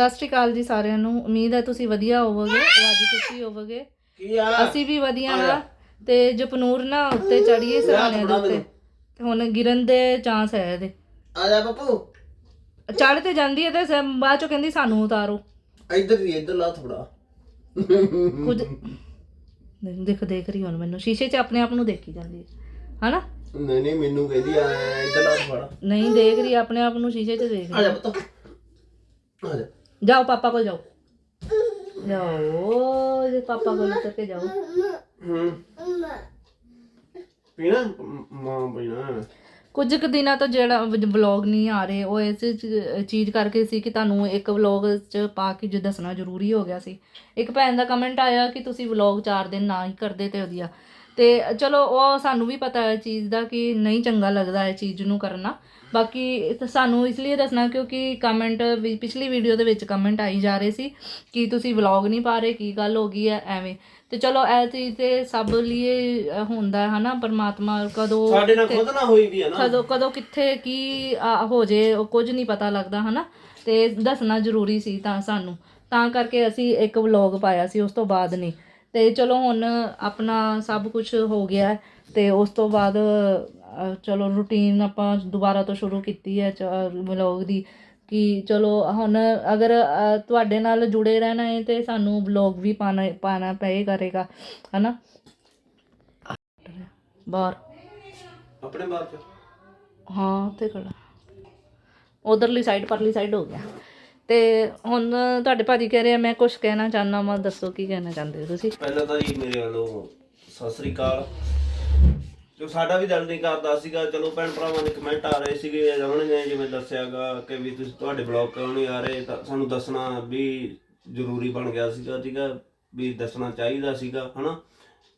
ਸਤਿ ਸ਼੍ਰੀ ਅਕਾਲ ਜੀ ਸਾਰਿਆਂ ਨੂੰ। ਉਮੀਦ ਹੈ ਤੁਸੀਂ ਵਧੀਆ ਹੋਵੋਗੇ ਰਾਜੀ ਖੁਸ਼ੀ ਹੋਵੋਗੇ। ਕੀ ਆ? ਅਸੀਂ ਵੀ ਵਧੀਆ ਹਾਂ। ਤੇ ਜਪਨੂਰ ਨਾ ਉੱਤੇ ਚੜੀਏ ਸਰਾਣੇ ਦੇ ਉੱਤੇ। ਤੇ ਹੁਣ ਗਿਰਨ ਦੇ ਚਾਂਸ ਹੈ ਇਹਦੇ। ਆ ਜਾ ਬੱਪੂ ਚੜ ਤੇ ਜਾਂਦੀ ਹੈ ਤੇ ਸ- ਬਾਅਦ ਚੋਂ ਕਹਿੰਦੀ ਸਾਨੂੰ ਉਤਾਰੋ। ਇੱਧਰ ਵੀ ਇੱਧਰ ਲਾ ਥੋੜਾ ਕੁਝ ਦੇਖ ਦੇਖ ਰਹੀ ਹੁਣ ਮੈਨੂੰ। ਸ਼ੀਸ਼ੇ 'ਚ ਆਪਣੇ ਆਪ ਨੂੰ ਦੇਖੀ ਜਾਂਦੀ ਹੈ। ਹਨਾ? ਨਹੀਂ ਨਹੀਂ ਮੈਨੂੰ ਕਹਿੰਦੀ ਆ ਇੱਧਰ ਲਾ ਥੋੜਾ ਨਹੀਂ ਦੇਖ ਰਹੀ ਆਪਣੇ ਆਪ ਨੂੰ ਸ਼ੀਸ਼ੇ 'ਚ ਦੇਖ ਆ ਜਾ ਪੁੱਤ। ਆ ਜਾ। ਜਾਓ ਪਾਪਾ ਕੋਲ ਜਾਓ ਜਾਓ ਜੇ ਪਾਪਾ ਕੋਲ ਉੱਤਰ ਕੇ ਜਾਓ ਹੂੰ ਪੀਣਾ ਮ- ਮਾਂ ਪੀਣਾ ਕੁਝ ਕੁ ਦਿਨਾਂ ਤੋਂ ਜਿਹੜਾ ਵਲੌਗ ਨਹੀਂ ਆ ਰਹੇ ਉਹ ਇਸ ਚ- ਚੀਜ਼ ਕਰਕੇ ਸੀ ਕਿ ਤੁਹਾਨੂੰ ਇੱਕ ਵਲੌਗ ਚ ਪਾ ਕੇ ਜੋ ਦੱਸਣਾ ਜ਼ਰੂਰੀ ਹੋ ਗਿਆ ਸੀ। ਇੱਕ ਭੈਣ ਦਾ ਕਮੈਂਟ ਆਇਆ ਕਿ ਤੁਸੀਂ ਵਲੌਗ 4 ਦਿਨ ਨਾ ਹੀ ਕਰਦੇ ਤੇ ਵਧੀਆ। ਤੇ ਚਲੋ ਉਹ ਸਾਨੂੰ ਵੀ ਪਤਾ ਹੈ ਚੀਜ਼ ਦਾ ਕਿ ਨਹੀਂ ਚੰਗਾ ਲੱਗਦਾ ਇਹ ਚੀਜ਼ ਨੂੰ ਕਰਨਾ। ਬਾਕੀ ਸਾਨੂੰ ਇਸ ਲਈ ਦੱਸਣਾ ਕਿਉਂਕਿ ਕਮੈਂਟ ਵੀ ਪਿਛਲੀ ਵੀਡੀਓ ਦੇ ਵਿੱਚ ਕਮੈਂਟ ਆਈ ਜਾ ਰਹੇ ਸੀ ਕਿ ਤੁਸੀਂ ਵਲੌਗ ਨਹੀਂ ਪਾ ਰਹੇ ਕੀ ਗੱਲ ਹੋ ਗਈ ਹੈ ਐਵੇਂ। ਤੇ ਚਲੋ ਇਹ ਚੀਜ਼ ਤੇ ਸਭ ਲਈ ਹੁੰਦਾ ਹੈ ਹਨਾ ਪਰਮਾਤਮਾ ਕਦੋਂ ਸਾਡੇ ਨਾਲ ਖੁਦ ਨਾ ਹੋਈ ਦੀ ਆ ਨਾ। ਕਦੋਂ ਕਦੋਂ ਕਿੱਥੇ ਕੀ ਹੋ ਜੇ ਉਹ ਕੁਝ ਨਹੀਂ ਪਤਾ ਲੱਗਦਾ ਹਨਾ। ਤੇ ਦੱਸਣਾ ਜ਼ਰੂਰੀ ਸੀ ਤਾਂ ਸਾਨੂੰ। ਤਾਂ ਕਰਕੇ ਅਸੀਂ ਇੱਕ ਵਲੌਗ ਪਾਇਆ ਸੀ ਉਸ ਤੋਂ ਬਾਅਦ ਨਹੀਂ। ਤੇ ਚਲੋ ਹੁਣ ਆਪਣਾ ਸਭ ਕੁਝ ਹੋ ਗਿਆ ਤੇ ਉਸ ਤੋਂ ਬਾਅਦ ਚਲੋ ਰੂਟੀਨ ਆਪਾਂ ਦੁਬਾਰਾ ਤੋਂ ਸ਼ੁਰੂ ਕੀਤੀ ਹੈ ਵਲੌਗ ਦੀ ਕਿ ਚਲੋ ਹੁਣ ਅਗਰ ਤੁਹਾਡੇ ਨਾਲ ਜੁੜੇ ਰਹਿਣਾ ਹੈ ਤੇ ਸਾਨੂੰ ਵਲੌਗ ਵੀ ਪਾਣਾ ਪਾਣਾ ਪਏ ਕਰੇਗਾ ਹਨਾ? ਬਾਹਰ। ਆਪਣੇ ਬਾਹਰ ਚ? ਹਾਂ ਉੱਥੇ ਖੜਾ। ਉਧਰਲੀ ਸਾਈਡ ਪਰਲੀ ਸਾਈਡ ਹੋ ਗਿਆ। ਤੇ ਹੁਣ ਤੁਹਾਡੇ ਭਾਜੀ ਕਹਿ ਰਹੇ ਆ, ਮੈਂ ਕੁਝ ਕਹਿਣਾ ਚਾਹੁੰਦਾ ਮੈਂ ਦੱਸੋ ਕੀ ਕਹਿਣਾ ਚਾਹੁੰਦੇ ਹੋ ਤੁਸੀਂ? ਪਹਿਲਾਂ ਤਾਂ ਜੀ ਮੇਰੇ ਵੱਲੋਂ ਸਤਿ ਸ੍ਰੀ ਅਕਾਲ। ਜੋ ਸਾਡਾ ਵੀ ਦਿਲ ਨਹੀਂ ਕਰਦਾ ਸੀਗਾ, ਚਲੋ ਭੈਣ ਭਰਾਵਾਂ ਦੇ ਕਮੈਂਟ ਆ ਰਹੇ ਸੀਗੇ ਰਮਨ ਜਿਵੇਂ ਦੱਸਿਆਗਾ ਕਿ ਵੀ ਤੁਸੀਂ ਤੁਹਾਡੇ ਬਲੌਗ ਕਿਉਂ ਨਹੀਂ ਆ ਰਹੇ? ਤਾਂ ਸਾਨੂੰ ਦੱਸਣਾ ਵੀ ਜ਼ਰੂਰੀ ਬਣ ਗਿਆ ਸੀਗਾ, ਠੀਕ ਆ, ਵੀ ਦੱਸਣਾ ਚਾਹੀਦਾ ਸੀਗਾ, ਹਨਾ?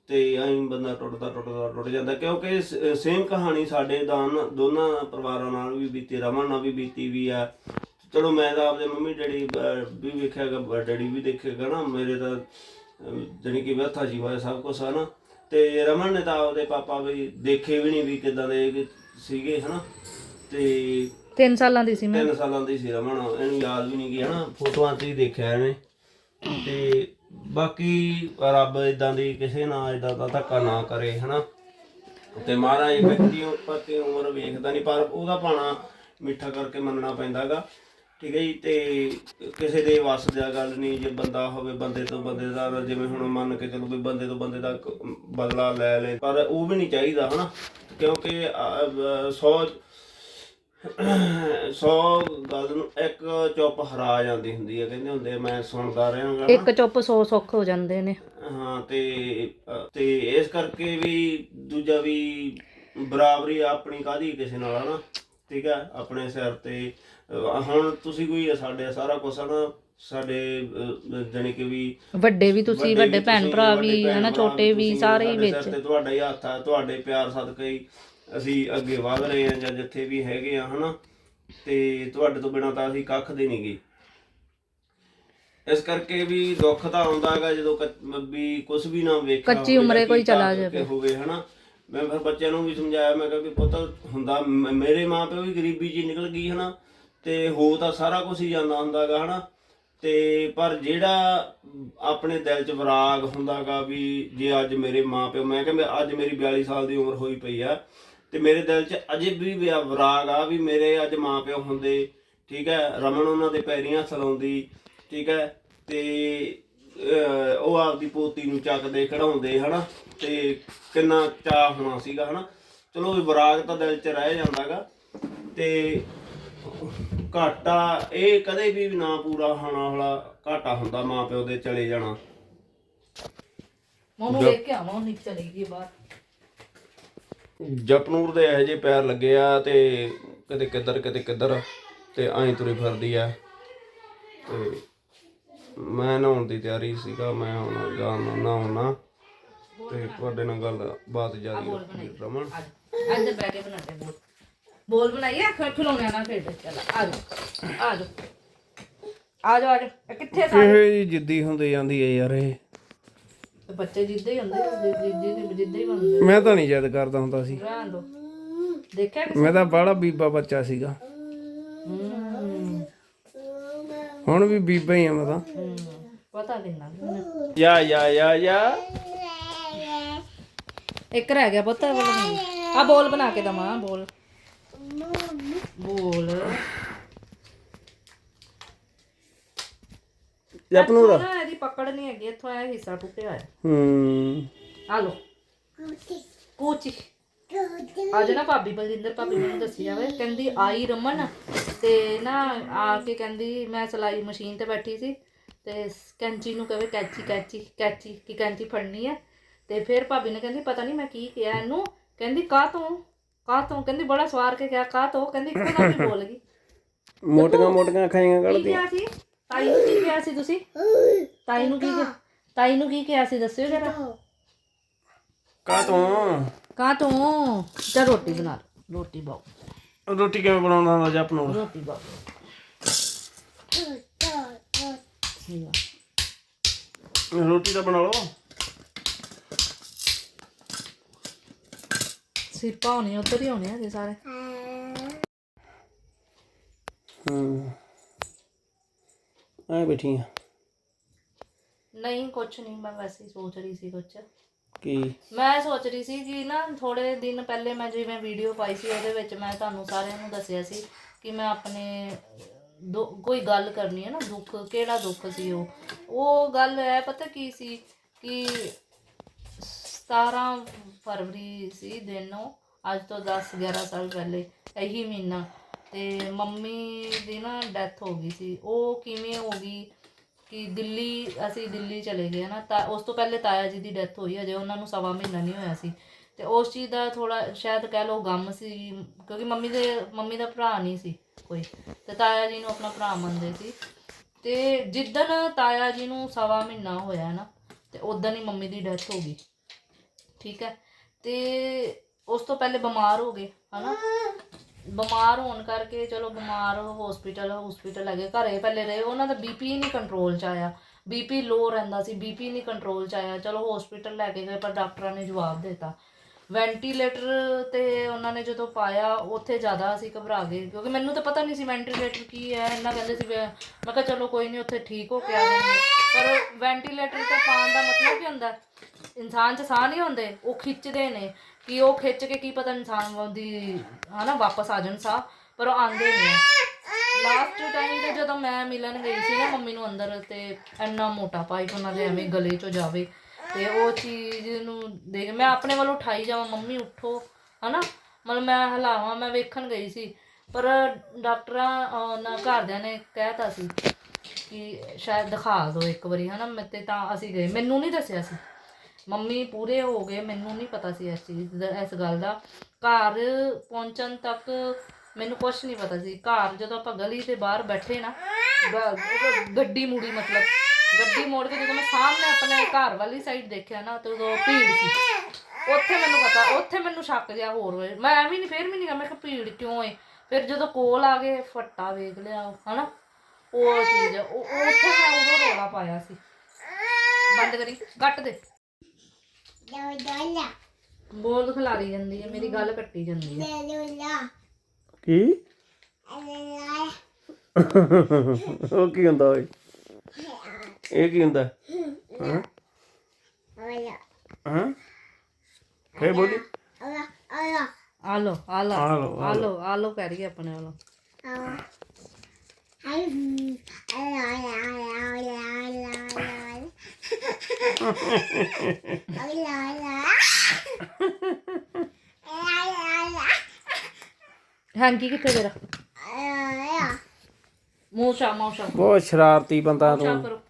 ਤੇ ਐਂ ਬੰਦਾ ਟੁੱਟਦਾ ਟੁੱਟਦਾ, ਟੁੱਟ ਜਾਂਦਾ, ਕਿਉਂਕਿ ਸੇਮ ਕਹਾਣੀ ਸਾਡੇ ਦਾਨ, ਦੋਨਾਂ ਪਰਿਵਾਰਾਂ ਨਾਲ ਵੀ ਬੀਤੀ, ਰਮਨ ਨਾਲ ਵੀ ਬੀਤੀ ਵੀ ਆ ਚਲੋ ਮੈਂ ਤਾਂ ਆਪਦੇ ਮੰਮੀ ਡੈਡੀ ਅਹ, ਵੀ ਵੇਖਿਆਗਾ ਡੈਡੀ ਵੀ ਦੇਖੇਗਾ ਨਾ ਮੇਰੇ ਤਾਂ ਜਣੀ ਕਿ ਵਿਆਥਾ ਜੀ ਹੋਇਆ ਸਭ ਕੁਝ ਹਨਾ ਤੇ ਰਮਨ ਨੇ ਤਾਂ ਆਪਦੇ ਪਾਪਾ ਵੀ ਦੇਖੇ ਵੀ ਨਹੀਂ ਵੀ ਕਿਦਾਂ ਦੇ ਕਿ ਸੀਗੇ ਹਨਾ। ਤੇ 3 ਸਾਲਾਂ ਦੀ ਸੀ ਮੈਂ। ਤਿੰਨ ਸਾਲਾਂ ਦੀ ਸੀ ਰਮਨ ਇਹਨੂੰ ਯਾਦ ਵੀ ਨਹੀਂ ਗਿਆ ਹਨਾ ਫੋਟੋਆਂ 'ਚ ਹੀ ਦੇਖਿਆ ਇਹਨੇ। ਤੇ ਬਾਕੀ ਰੱਬ ਇਦਾਂ ਦੀ ਕਿਸੇ ਨਾਲ ਇਦਾਂ ਦਾ ਧੱਕਾ ਨਾ ਕਰੇ ਹਨਾ। ਤੇ ਮਹਾਰਾਜ ਵਿਅਕਤੀ ਉੱਪਰ ਤੇ ਉਮਰ ਵੇਖਦਾ ਨਹੀਂ ਪਰ ਉਹਦਾ ਪਾਣਾ ਮਿੱਠਾ ਕਰਕੇ ਮੰਨਣਾ ਪੈਂਦਾਗਾ ਠੀਕ ਹੈ ਜੀ ਤੇ ਕਿਸੇ ਦੇ ਵੱਸ ਦੀ ਗੱਲ ਨਹੀਂ ਜੇ ਬੰਦਾ ਹੋਵੇ ਬੰਦੇ ਤੋਂ ਬੰਦੇ ਦਾ ਜਿਵੇਂ ਹੁਣ ਮੰਨ ਕੇ ਚਲੋ ਵੀ ਬੰਦੇ ਤੋਂ ਬੰਦੇ ਦਾ ਕ- ਬਦਲਾ ਲੈ ਲੈ ਪਰ ਉਹ ਵੀ ਨਹੀਂ ਚਾਹੀਦਾ ਹਨਾ? ਕਿਉਂਕਿ 100 ਸੌ ਗੱਲ ਨੂੰ ਇੱਕ ਚੁੱਪ ਹਰਾ ਜਾਂਦੀ ਹੁੰਦੀ ਹੈ ਕਹਿੰਦੇ ਹੁੰਦੇ ਆ, ਮੈਂ ਸੁਣਦਾ ਰਹਾਂਗਾ ਇੱਕ ਚੁੱਪ 100 ਸੁੱਖ ਹੋ ਜਾਂਦੇ ਨੇ। ਹਾਂ ਤੇ ਅ, ਤੇ ਇਸ ਕਰਕੇ ਵੀ ਦੂਜਾ ਵੀ ਬਰਾਬਰੀ ਆਪਣੀ ਕਾਦੀ ਕਿਸੇ ਨਾਲ ਹਨਾ? ਠੀਕ ਹੈ ਆਪਣੇ ਸਿਰ ਤੇ ਹੁਣ ਤੁਸੀਂ ਕੋਈ ਸਾਡੇ ਸਾਰਾ ਕੁਝ ਹਨਾ ਸਾਡੇ ਜਾਣੀ ਕਿ ਵੀ ਵੱਡੇ ਵੀ ਤੁਸੀਂ ਵੱਡੇ ਭੈਣ ਭਰਾ ਵੀ ਹਨਾ ਛੋਟੇ ਵੀ ਸਾਰੇ ਵਿੱਚ। ਤੇ ਤੁਹਾਡਾ ਹੀ ਹੱਥ ਆ ਤੁਹਾਡੇ ਪਿਆਰ ਸਦਕੇ ਹੀ ਅਸੀਂ ਅੱਗੇ ਵਧ ਰਹੇ ਹਾਂ ਜਾਂ ਜਿੱਥੇ ਵੀ ਹੈਗੇ ਆ ਹਨਾ। ਤੇ ਤੁਹਾਡੇ ਤੋਂ ਬਿਨਾ ਤਾਂ ਅਸੀਂ ਕੱਖ ਦੇ ਨਹੀਂਗੇ। ਇਸ ਕਰਕੇ ਵੀ ਦੁੱਖ ਤਾਂ ਆਉਂਦਾ ਹੈਗਾ ਜਦੋਂ ਵੀ ਕੁਝ ਵੀ ਨਾ ਵੇਖਿਆ ਕੱਚੀ ਉਮਰੇ ਕੋਈ ਚਲਾ ਜਾਵੇ। ਹੋਵੇ ਹਨਾ। ਮੈਂ ਫਿਰ ਬੱਚਿਆਂ ਨੂੰ ਵੀ ਸਮਝਾਇਆ ਮੈਂ ਕਿਹਾ ਵੀ ਪੁੱਤ ਹੁੰਦਾ ਮ- ਮੇਰੇ ਮਾਪਿਓ ਵੀ ਗਰੀਬੀ ਜੀ ਨਿਕਲ ਗਈ ਹਨਾ। ਤੇ ਹੋ ਤਾਂ ਸਾਰਾ ਕੁਝ ਹੀ ਜਾਂਦਾ ਹੁੰਦਾਗਾ ਹਨਾ? ਤੇ ਪਰ ਜਿਹੜਾ ਆਪਣੇ ਦਿਲ 'ਚ ਵਿਰਾਗ ਹੁੰਦਾਗਾ ਵੀ ਜੇ ਅੱਜ ਮੇਰੇ ਮਾਪਿਓ ਮੈਂ ਕਹਿੰਦਾ ਅੱਜ ਮੇਰੀ 42 ਸਾਲ ਦੀ ਉਮਰ ਹੋਈ ਪਈ ਆ ਤੇ ਮੇਰੇ ਦਿਲ 'ਚ ਅਜੇ ਵੀ ਵਿਆ- ਵਿਰਾਗ ਆ ਵੀ ਮੇਰੇ ਅੱਜ ਮਾਪਿਓ ਹੁੰਦੇ ਠੀਕ ਹੈ? ਰਮਨ ਉਹਨਾਂ ਦੇ ਪੈਰੀਆਂ ਸਲਾਉਂਦੀ ਠੀਕ ਹੈ? ਤੇ ਅਹ, ਉਹ ਆਪਦੀ ਪੋਤੀ ਨੂੰ ਚੱਕਦੇ ਖੜਾਉਂਦੇ ਹਨਾ? ਤੇ ਕਿੰਨਾ ਚਾਹ ਹੋਣਾ ਸੀਗਾ ਹਨਾ? ਚਲੋ ਇਹ ਵਿਰਾਗ ਤਾਂ ਦਿਲ 'ਚ ਰਹਿ ਜਾਂਦਾਗਾ ਤੇ ਘਾਟਾ ਇਹ ਕਦੇ ਵੀ ਨਾ ਪੂਰਾ ਹੋਣਾ ਵਾਲਾ ਘਾਟਾ ਹੁੰਦਾ ਮਾਂ ਪਿਓ ਦੇ ਚਲੇ ਜਾਣਾ। ਉਹਨੂੰ ਦੇਖ ਕੇ ਆਵਾਂ ਉਹ ਚਲੀ ਗਈ ਬਾਹਰ। ਜਪਨੂਰ ਦੇ ਇਹੋ ਜਿਹੇ ਪੈਰ ਲੱਗੇ ਆ ਤੇ ਕਦੇ ਕਿੱਧਰ ਕਦੇ ਕਿੱਧਰ ਤੇ ਐਂ ਤੁਰੀ ਫਿਰਦੀ ਆ। ਤੇ ਮੈਂ ਨਹਾਉਣ ਦੀ ਤਿਆਰੀ ਸੀਗਾ ਮੈਂ ਹੁਣ ਜਾਣਾ ਨਹਾਉਣਾ। ਤੇ ਤੁਹਾਡੇ ਨਾਲ ਗੱਲ ਬਾਤ ਜਾਰੀ ਰਮਨ। ਅੱਜ ਬੈ ਕੇ ਬਣਾਤੇ ਬੋਲ। ਬੋਲ ਬਣਾਈਏ ਖ ਖਿਲੌਣਿਆਂ ਨਾਲ ਖੇਡ ਚੱਲ ਆ ਜਾ ਆ ਜਾ ਆ ਜਾ ਆ ਜਾ ਇਹ ਕਿੱਥੇ ਸਾਰੇ? ਇਹ ਜਿੱਦੀ ਹੁੰਦੀ ਜਾਂਦੀ ਹੈ ਯਾਰ ਇਹ? ਬੱਚੇ ਜਿੱਦਾਂ ਹੀ ਹੁੰਦੇ ਆ, ਜਿ- ਜਿ- ਜਿ- ਜਿੱਦਾਂ ਹੀ ਬਣਦੇ ਮੈਂ ਤਾਂ ਨਹੀਂ ਯਾਦ ਕਰਦਾ ਹੁੰਦਾ ਸੀ। ਰਹਿਣ ਦੋ। ਦੇਖਿਆ ਮੈਂ ਤਾਂ ਬੜਾ ਬੀਬਾ ਬੱਚਾ ਸੀਗਾ। ਹਮ। ਹੁਣ ਵੀ ਬੀਬਾ ਹੀ ਆ ਮੈਂ ਤਾਂ। ਪਤਾ ਕਿੰਨਾ ਕੁ। ਯਾ ਯਾ ਯਾ ਯਾ। ਇੱਕ ਰਹਿ ਗਿਆ ਪੁੱਤ ਆ ਬੋਲ ਬਣਾ ਕੇ ਦਵਾਂ ਬੋਲ। ਬੋਲ। ਜਪਨੂ ਦਾ ਨਾ ਇਹਦੀ ਪਕੜ ਨਹੀਂ ਹੈਗੀ ਇੱਥੋਂ ਇਹ ਹਿੱਸਾ ਟੁੱਟਿਆ ਹੋਇਆ। ਹੂੰ। ਆ ਲੋ ਕੋਚੀ ਅੱਜ ਨਾ ਭਾਬੀ ਬਲਜਿੰਦਰ ਭਾਬੀ ਮੈਨੂੰ ਦੱਸੀ ਜਾਵੇ ਕਹਿੰਦੀ ਆਈ ਰਮਨ ਤੇ ਨਾ ਆ ਕੇ ਕਹਿੰਦੀ ਮੈਂ ਸਿਲਾਈ ਮਸ਼ੀਨ ਤੇ ਬੈਠੀ ਸੀ ਤੇ ਕੈਂਚੀ ਨੂੰ ਕਹੇ ਕੈਂਚੀ ਕੈਂਚੀ ਕੈਂਚੀ ਕੀ ਕੈਂਚੀ ਫੜਨੀ ਹੈ ਤੇ ਫਿਰ ਭਾਬੀ ਨੇ ਕਹਿੰਦੀ ਪਤਾ ਨਹੀਂ ਮੈਂ ਕੀ ਕਿਹਾ ਇਹਨੂੰ ਕਹਿੰਦੀ ਕਾਹ ਤੋਂ? ਕਾਹ ਤੋਂ ਕਹਿੰਦੀ ਬੜਾ ਸਵਾਰ ਕੇ ਕਿਹਾ ਕਾਹ ਤੋਂ? ਕਹਿੰਦੀ ਇੱਕੋ ਦਮ ਹੀ ਬੋਲ ਗਈ। ਮੋਟੀਆਂ ਮੋਟੀਆਂ ਖਾਈਆਂ ਕੀ ਕੱਢਦੀ ਕਿਹਾ ਸੀ? ਤਾਈ ਨੂੰ ਕੀ ਕਿਹਾ ਸੀ ਤੁਸੀਂ? ਤਾਈ ਨੂੰ ਕੀ ਕਿਹਾ? ਤਾਈ ਨੂੰ ਕੀ ਕਿਹਾ ਸੀ? ਦੱਸਿਓ ਜਰਾ। ਕਾ ਤੂੰ? ਕਾਹ ਤੋਂ? ਚਾ ਰੋਟੀ ਬਣਾ ਲਓ, ਰੋਟੀ ਬਾਓ। ਰੋਟੀ ਕਿਵੇਂ ਬਣਾਉਂਦਾ ਹੁੰਦਾ ਜਪਨੂ ਰੋਟੀ ਬਾਓ। ਰੋਟੀ ਤਾਂ ਬਣਾ ਲਓ। ਸਿਰਪਾ ਹੋਣੀ ਉੱਧਰ ਹੀ ਹੋਣੇ ਆ ਜੇ ਸਾਰੇ। ਹੂੰ। ਆ ਬੈਠੀ ਆ। ਨਹੀਂ ਕੁਛ ਨਹੀਂ ਮੈਂ ਵੈਸੇ ਹੀ ਸੋਚ ਰਹੀ ਸੀ ਕੁਛ। ਕੀ? ਮੈਂ ਸੋਚ ਰਹੀ ਸੀ ਕਿ ਨਾ ਥੋੜੇ ਦਿਨ ਪਹਿਲੇ ਮੈਂ ਜਿਵੇਂ ਵੀਡੀਓ ਪਾਈ ਸੀ ਉਹਦੇ ਵਿੱਚ ਮੈਂ ਤੁਹਾਨੂੰ ਸਾਰਿਆਂ ਨੂੰ ਦੱਸਿਆ ਸੀ ਕਿ ਮੈਂ ਆਪਣੇ ਦੁ- ਕੋਈ ਗੱਲ ਕਰਨੀ ਹੈ ਨਾ ਦੁੱਖ ਕਿਹੜਾ ਦੁੱਖ ਸੀ ਉਹ? ਉਹ ਗੱਲ ਹੈ ਪਤਾ ਕੀ ਸੀ ਕਿ 17 ਫਰਵਰੀ ਸੀ ਦਿਨ ਉਹ ਅੱਜ ਤੋਂ 10 11 ਸਾਲ ਪਹਿਲੇ, ਇਹੀ ਮਹੀਨਾ। ਤੇ ਮੰਮੀ ਦੀ ਨਾ ਡੈਥ ਹੋ ਗਈ ਸੀ। ਉਹ ਕਿਵੇਂ ਹੋ ਗਈ ਕਿ ਦਿੱਲੀ, ਅਸੀਂ ਦਿੱਲੀ ਚਲੇ ਗਏ ਨਾ, ਤਾਂ ਉਸ ਤੋਂ ਪਹਿਲੇ ਤਾਇਆ ਜੀ ਦੀ ਡੈਥ ਹੋਈ ਅਜੇ ਉਹਨਾਂ ਨੂੰ ਸਵਾ ਮਹੀਨਾ ਨਹੀਂ ਹੋਇਆ ਸੀ। ਤੇ ਉਸ ਚੀਜ਼ ਦਾ ਥੋੜਾ ਸ਼ਾਇਦ ਕਹਿ ਲਓ ਗਮ ਸੀ, ਕਿਉਂਕਿ ਮੰਮੀ ਦੇ, ਮੰਮੀ ਦਾ ਭਰਾ ਨਹੀਂ ਸੀ ਕੋਈ। ਤੇ ਤਾਇਆ ਜੀ ਨੂੰ ਆਪਣਾ ਭਰਾ ਮੰਨਦੇ ਸੀ। ਤੇ ਜਿੱਦਣ ਤਾਇਆ ਜੀ ਨੂੰ ਸਵਾ ਮਹੀਨਾ ਹੋਇਆ ਨਾ, ਤੇ ਉਦੋਂ ਹੀ ਮੰਮੀ ਦੀ ਡੈਥ ਹੋ ਗਈ। ਠੀਕ ਹੈ? ਤੇ ਉਸ ਤੋਂ ਪਹਿਲੇ ਬਿਮਾਰ ਹੋ ਗਏ, ਹਨਾ? ਬਿਮਾਰ ਹੋਣ ਕਰਕੇ ਚਲੋ ਬਿਮਾਰ ਹਸਪੀਟਲ ਹਸਪੀਟਲ ਲੱਗੇ ਘਰੇ ਪਹਿਲੇ ਰਹੇ, ਉਹਨਾਂ ਦਾ ਬੀਪੀ ਨਹੀਂ ਕੰਟਰੋਲ ਚ ਆਇਆ। ਬੀਪੀ ਲੋ ਰਹਿੰਦਾ ਸੀ ਬੀਪੀ ਨਹੀਂ ਕੰਟਰੋਲ ਚ ਆਇਆ। ਚਲੋ ਹਸਪੀਟਲ ਲੈ ਕੇ ਗਏ, ਪਰ ਡਾਕਟਰਾਂ ਨੇ ਜਵਾਬ ਦਿੱਤਾ। ਵੈਂਟੀਲੇਟਰ ਤੇ ਉਹਨਾਂ ਨੇ ਜਦੋਂ ਪਾਇਆ, ਉੱਥੇ ਜ਼ਿਆਦਾ ਅਸੀਂ ਘਬਰਾ ਗਏ, ਕਿਉਂਕਿ ਮੈਨੂੰ ਤਾਂ ਪਤਾ ਨਹੀਂ ਸੀ ਵੈਂਟੀਲੇਟਰ ਕੀ ਹੈ। ਇੰਨਾ ਕਹਿੰਦੇ ਸੀ ਵੀ- ਮੈਂ ਕਿਹਾ ਚਲੋ ਕੋਈ ਨਹੀਂ, ਉੱਥੇ ਠੀਕ ਹੋ ਕੇ ਆ ਜਾਣਗੇ। ਪਰ ਵੈਂਟੀਲੇਟਰ ਤੇ ਪਾਉਣ ਦਾ ਮਤਲਬ ਕੀ ਹੁੰਦਾ? ਇਨਸਾਨ 'ਚ ਸਾਹ ਨਹੀਂ ਹੁੰਦੇ ਉਹ ਖਿੱਚਦੇ ਨੇ। ਕਿ ਉਹ ਖਿੱਚ ਕੇ ਕੀ ਪਤਾ ਇਨਸਾਨ ਦੀ ਹਨਾ, ਵਾਪਸ ਆ ਜਾਣ ਸਾਹ, ਪਰ ਉਹ ਆਂਦੇ ਨਹੀਂ ਲਾਸਟ ਟਾਈਮ ਤੇ ਜਦੋਂ ਮੈਂ ਮਿਲਣ ਗਈ ਸੀ ਨਾ ਮੰਮੀ ਨੂੰ ਅੰਦਰ, ਤੇ ਇੰਨਾ ਮੋਟਾ ਪਾਈਪ ਉਹਨਾਂ ਦੇ ਐਵੇਂ ਗਲੇ 'ਚੋਂ ਜਾਵੇ ਤੇ ਉਹ ਚੀਜ਼ ਨੂੰ ਦੇਖ, ਮੈਂ ਆਪਣੇ ਵੱਲੋਂ ਉਠਾਈ ਜਾਵਾਂ, ਮੰਮੀ ਉੱਠੋ, ਹਨਾ? ਮਤਲਬ ਮੈਂ ਹਲਾਵਾਂ, ਮੈਂ ਵੇਖਣ ਗਈ ਸੀ। ਪਰ ਡਾਕਟਰਾਂ ਨਾ ਘਰਦਿਆਂ ਨੇ ਕਹਿਤਾ ਸੀ ਕਿ ਸ਼ਾਇਦ ਦਿਖਾ ਦਿਓ ਇੱਕ ਵਾਰੀ, ਹਨਾ? ਮੈਂ ਤੇ ਤਾਂ ਅਸੀਂ ਗਏ। ਮੈਨੂੰ ਨਹੀਂ ਦੱਸਿਆ ਸੀ। ਮੰਮੀ ਪੂਰੇ ਹੋ ਗਏ, ਮੈਨੂੰ ਨਹੀਂ ਪਤਾ ਸੀ ਇਸ ਚੀਜ਼ ਦਾ, ਇਸ ਗੱਲ ਦਾ। ਘਰ ਪਹੁੰਚਣ ਤੱਕ ਮੈਨੂੰ ਕੁਝ ਨਹੀਂ ਪਤਾ ਸੀ। ਘਰ ਜਦੋਂ ਆਪਾਂ ਗਲੀ ਦੇ ਬਾਹਰ ਬੈਠੇ ਨਾ ਗੱਡੀ ਮੁੜੀ ਮਤਲਬ ਗੱਡੀ ਮੋੜ ਕੇ ਜਦੋਂ ਮੈਂ ਸਾਹਮਣੇ ਆਪਣੇ ਘਰ ਵਾਲੀ ਸਾਈਡ ਦੇਖਿਆ ਨਾ ਤੇ ਉਦੋਂ ਭੀੜ ਸੀ। ਉੱਥੇ ਮੈਨੂੰ ਪਤਾ ਉੱਥੇ ਮੈਨੂੰ ਸ਼ੱਕ ਜਿਹਾ ਹੋਰ ਹੋਇਆ। ਮੈਂ ਐਵੇਂ ਨਹੀਂ ਫੇਰ ਵੀ ਨਹੀਂ ਕਿਹਾ ਮੈਂ ਕਿਹਾ ਭੀੜ ਕਿਉਂ ਏ? ਫਿਰ ਜਦੋਂ ਕੋਲ ਆ ਗਏ ਫੱਟਾ ਵੇਖ ਲਿਆ ਹਨਾ? ਉਹ ਚੀਜ਼ ਉਹ ਉਹ ਉੱਥੇ ਮੈਂ ਉਦੋਂ ਰੋਲਾ ਪਾਇਆ ਸੀ। ਬੰਦ ਕਰੀ ਕੱਟ ਦੇ। ਬੋਲ ਖਿਲਾਰੀ ਜਾਂਦੀ ਹੈ ਮੇਰੀ ਗੱਲ ਕੱਟੀ ਜਾਂਦੀ ਹੈ ਕੀ? ਉਹ ਕੀ ਹੁੰਦਾ ਓਏ? ਇਹ ਕੀ ਹੁੰਦਾ? ਹਾਂ। ਹਾਂ। ਫੇਰ ਬੋਲੀ। ਆ ਲੋ ਆ ਲੋ ਆ ਲਓ, ਆ ਲੋ ਆ ਲੋ ਕਹਿ ਰਹੀ ਹੈ ਆਪਣੇ ਵੱਲੋਂ ਹਾਂਜੀ ਕਿੱਥੇ ਤੇਰਾ? ਮੂੰਹ ਸ਼ਾ ਮੂੰਹ ਸ਼ਾ ਬਹੁਤ ਸ਼ਰਾਰਤੀ ਬੰਦਾ ਤੂੰ। ਕਰੋ।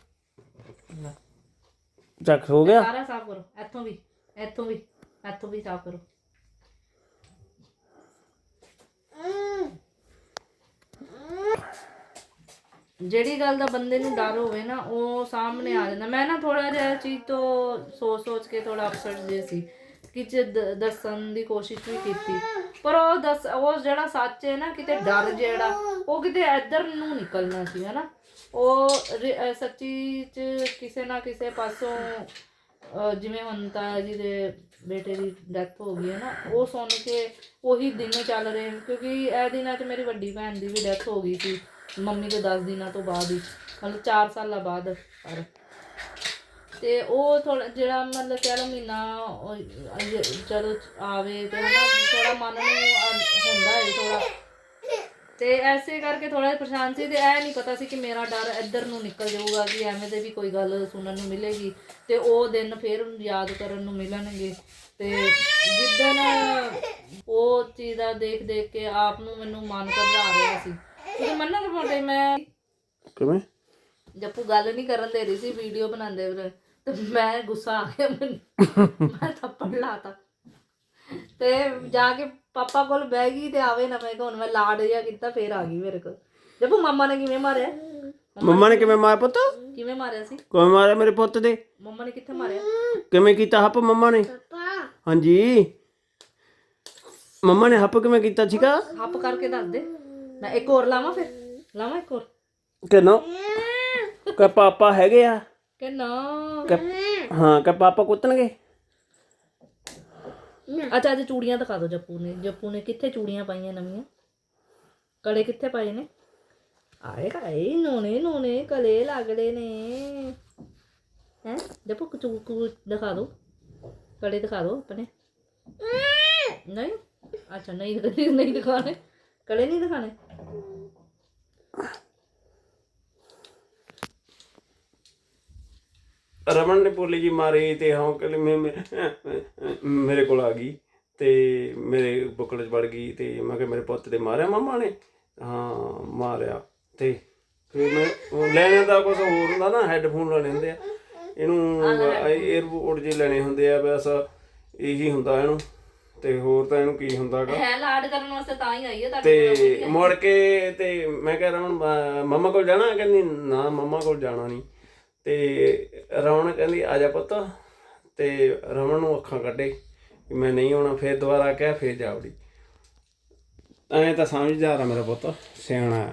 ਚੱਕ ਹੋ ਗਿਆ। ਸਾਰਾ ਸਾਫ਼ ਕਰੋ, ਇੱਥੋਂ ਵੀ ਇੱਥੋਂ ਵੀ ਇੱਥੋਂ ਵੀ ਸਾਫ਼ ਕਰੋ। ਜਿਹੜੀ ਗੱਲ ਦਾ ਬੰਦੇ ਨੂੰ ਡਰ ਹੋਵੇ ਨਾ, ਉਹ ਸਾਹਮਣੇ ਆ ਜਾਂਦਾ। ਮੈਂ ਨਾ ਥੋੜਾ ਜਿਹਾ ਚੀਜ਼ ਤੋਂ ਸੋਚ ਸੋਚ ਕੇ ਥੋੜਾ ਅਪਸੈਟ ਜੇ ਸੀ ਕਿ ਜੇ ਦੱਸਣ ਦੀ ਕੋਸ਼ਿਸ਼ ਵੀ ਕੀਤੀ। ਪਰ ਉਹ ਦੱਸ, ਉਹ ਜਿਹੜਾ ਸੱਚ ਹੈ ਨਾ, ਕਿਤੇ ਡਰ ਜਿਹੜਾ, ਉਹ ਕਿਤੇ ਇੱਧਰ ਨੂੰ ਨਿਕਲਣਾ ਸੀ, ਹਨਾ? ਉਹ ਰ- ਅਹ ਸੱਚੀ ਚ ਕਿਸੇ ਨਾ ਕਿਸੇ ਪਾਸੋਂ, ਅਹ ਜਿਵੇਂ ਹੁਣ ਤਾਇਆ ਜੀ ਦੇ ਬੇਟੇ ਦੀ ਡੈਥ ਹੋ ਗਈ ਹੈ ਨਾ, ਉਹ ਸੁਣ ਕੇ ਉਹੀ ਦਿਨ ਚੱਲ ਰਹੇ ਨੇ, ਕਿਉਂਕਿ ਇਹ ਦਿਨਾਂ 'ਚ ਮੇਰੀ ਵੱਡੀ ਭੈਣ ਦੀ ਵੀ ਡੈਥ ਹੋ ਗਈ ਸੀ, ਮੰਮੀ ਦੇ 10 ਦਿਨਾਂ ਤੋਂ ਬਾਅਦ ਹੀ, ਮਤਲਬ 4 ਸਾਲਾਂ ਬਾਅਦ ਪਰ। ਤੇ ਉਹ ਥੋੜਾ ਜਿਹੜਾ ਮਤਲਬ ਕਹਿ ਲਓ ਮਹੀਨਾ, ਉਹ ਜ- ਜਦੋਂ ਆਵੇ ਤੇ ਹਨਾ ਥੋੜਾ ਮਨ ਨੂੰ ਆ- ਹੁੰਦਾ ਹੈ ਥੋੜਾ ਤੇ ਐਸੇ ਕਰਕੇ ਥੋੜਾ ਪਰੇਸ਼ਾਨ ਸੀ ਤੇ ਇਹ ਨਹੀਂ ਪਤਾ ਸੀ ਕਿ ਮੇਰਾ ਡਰ ਇੱਧਰ ਨੂੰ ਨਿਕਲ ਜਾਊਗਾ ਕਿ ਐਵੇਂ ਦੇ ਵੀ ਕੋਈ ਗੱਲ ਸੁਣਨ ਨੂੰ ਮਿਲੇਗੀ ਤੇ ਉਹ ਦਿਨ ਫੇਰ ਯਾਦ ਕਰਨ ਨੂੰ ਮਿਲਣਗੇ। ਤੇ ਜਿੱਦਣ ਉਹ ਚੀਜ਼ ਦਾ ਦੇਖ ਦੇਖ ਕੇ ਆਪ ਨੂੰ ਮੈਨੂੰ ਮਨ ਘਬਰਾ ਰਿਹਾ ਸੀ। ਤੁਸੀਂ ਮੰਨੋਗੇ ਮੋਟੇ ਮੈਂ ਕਿਵੇਂ? ਜੱਪੂ ਗੱਲ ਨਹੀਂ ਕਰਨ ਦੇ ਰਹੀ ਸੀ ਵੀਡੀਓ ਬਣਾਉਂਦੇ ਵੀਰੇ ਤੇ ਮੈਂ ਗੁੱਸਾ ਆ ਗਿਆ ਮੈਨੂੰ। ਮੈਂ ਥੱਪੜ ਲਾਤਾ। ਤੇ ਜਾ ਕੇ ਪਾਪਾ ਕੋਲ ਬਹਿ ਗਈ ਤੇ ਆਵੇ ਨਾ ਮੈਂ ਕਿਹਾ ਹੁਣ ਮੈਂ ਲਾਡ ਜਿਹਾ ਕੀਤਾ ਫੇਰ ਆ ਗਈ ਮੇਰੇ ਕੋਲ। ਜੱਪੂ ਮਾਮਾ ਨੇ ਕਿਵੇਂ ਮਾਰਿਆ? ਮੰਮਾ ਨੇ ਕਿਵੇਂ ਮਾਰ ਪੁੱਤ? ਕਿਵੇਂ ਮਾਰਿਆ ਸੀ? ਕਿਵੇਂ ਮਾਰਿਆ ਮੇਰੇ ਪੁੱਤ ਦੇ? ਮੰਮਾ ਨੇ ਕਿੱਥੇ ਮਾਰਿਆ? ਕਿਵੇਂ ਕੀਤਾ ਹੱਪ ਮੰਮਾ ਨੇ? ਹਾਂਜੀ। ਮੰਮਾ ਨੇ ਹੱਪ ਕਿਵੇਂ ਕੀਤਾ ਸੀਗਾ? ਹੱਪ ਕਰਕੇ ਦੱਸ ਦੇ। ਮੈਂ ਇੱਕ ਹੋਰ ਲਾਵਾਂ ਫਿਰ। ਲਾਵਾਂ ਇੱਕ ਹੋਰ। ਕਿ ਨਾ? ਕਿ ਪਾਪਾ ਹੈਗੇ ਆ? ਕਿ ਨਾ? ਹਾਂ ਕਿ ਪਾਪਾ ਕੁੱਟਣਗੇ ਅੱਛਾ ਅੱਜ ਚੂੜੀਆਂ ਦਿਖਾ ਦਿਓ ਜੱਪੂ ਨੇ। ਜੱਪੂ ਨੇ ਕਿੱਥੇ ਚੂੜੀਆਂ ਪਾਈਆਂ ਨਵੀਆਂ? ਕੜੇ ਕਿੱਥੇ ਪਾਏ ਨੇ? ਆਏ ਹਾਏ ਨੋਨੇ ਨੋਨੇ ਕਲੇ ਲੱਗਦੇ ਨੇ। ਹੈ? ਜੱਪੂ ਕੁਚੂ ਕੁ ਦਿਖਾ ਦਿਓ। ਕੜੇ ਦਿਖਾ ਦਿਓ ਆਪਣੇ। ਨਹੀਂ? ਅੱਛਾ ਨਹੀਂ ਨਹੀਂ ਦਿਖਾਣੇ ਕੜੇ ਨਹੀਂ ਦਿਖਾਣੇ ਰਮਨ ਨੇ ਪੋਲੀ ਜੀ ਮਾਰੀ ਤੇ ਹਾਂ ਕਿ ਮੇਰੇ ਕੋਲ ਆ ਗਈ ਤੇ ਮੇਰੇ ਬੁੱਕਲ ਚ ਵੜ ਗਈ ਤੇ ਮੈਂ ਕਿਹਾ ਮੇਰੇ ਪੁੱਤ ਦੇ ਮਾਰਿਆ ਮਾਮਾ ਨੇ? ਹਾਂ ਮਾਰਿਆ। ਤੇ ਫਿਰ ਮੈਂ ਉਹ ਲੈਣੇ ਦਾ ਕੁਝ ਹੋਰ ਹੁੰਦਾ ਨਾ ਹੈੱਡਫੋਨ ਲੈਣੇ ਹੁੰਦੇ ਆ। ਇਹਨੂੰ 에어ਪੋਰਟ ਜੇ ਲੈਣੇ ਹੁੰਦੇ ਆ ਬਸ ਇਹੀ ਹੁੰਦਾ ਇਹਨੂੰ। ਤੇ ਹੋਰ ਤਾਂ ਇਹਨੂੰ ਕੀ ਹੁੰਦਾਗਾ? ਹੈ ਲਾਡ ਕਰਨ ਵਾਸਤੇ ਤਾਂ ਹੀ ਆਈ ਹੈ ਤੇ ਮੁੜ ਕੇ ਤੇ ਮੈਂ ਕਿਹਾ ਰਮਨ ਮ- ਮੰਮਾ ਕੋਲ ਜਾਣਾ? ਕਹਿੰਦੀ ਨਾ ਮੰਮਾ ਕੋਲ ਜਾਣਾ ਨਹੀਂ। ਤੇ ਰਮਨ ਕਹਿੰਦੀ, ਆ ਜਾ ਪੁੱਤ। ਤੇ ਰਮਣ ਨੂੰ ਅੱਖਾਂ ਕੱਢੇ ਕਿ ਮੈਂ ਨਹੀਂ ਆਉਣਾ, ਫੇਰ ਦੁਬਾਰਾ ਕਿਹਾ, ਫੇਰ ਜਾਵੜੀ ਐਂ ਤਾਂ ਸਮਝਦਾਰ ਆ ਮੇਰਾ ਪੁੱਤ, ਸਿਆਣਾ ਆ।